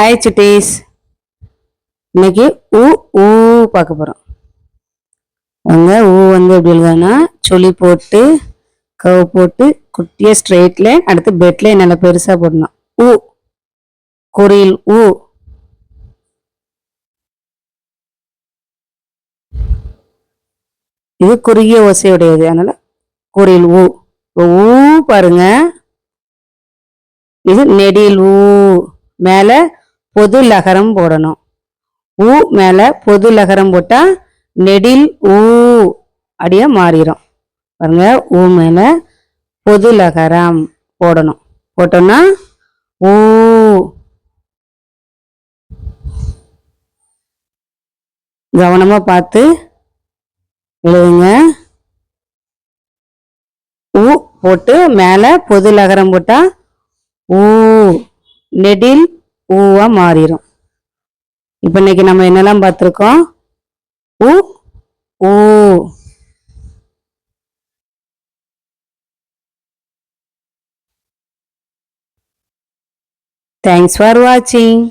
Hi சுட்டீஸ் இன்னைக்கு ஊ ஊ பார்க்க போகிறோம் அங்கே ஊ வந்து எப்படி எழுதானா சொல்லி போட்டு கவ் போட்டு குட்டியாக ஸ்ட்ரெயிட் லைன் அடுத்து பெட் லைன் நல்லா பெருசாக போடணும். ஊ. குறியில் ஊ. இது குறுகிய ஓசையுடையது. அதனால குறியில் ஊ. ஊ பாருங்க. இது நெடியில் ஊ. மேலே பொது லகரம் போடணும். ஊ மேலே பொது லகரம் போட்டால் நெடில் ஊ அப்படியே மாறிடும் பாருங்க ஊ மேலே பொது லகரம் போடணும். போட்டோம்னா ஊ. கவனமாக பார்த்து எழுதுங்க. ஊ போட்டு மேலே பொது லகரம் போட்டால் ஊ. நெடில் ஊவாக மாறிடும் இப்போ இன்னைக்கு நம்ம என்னெல்லாம் பார்த்துருக்கோம்? ஊ ஊ தேங்க்ஸ் ஃபார் வாட்சிங்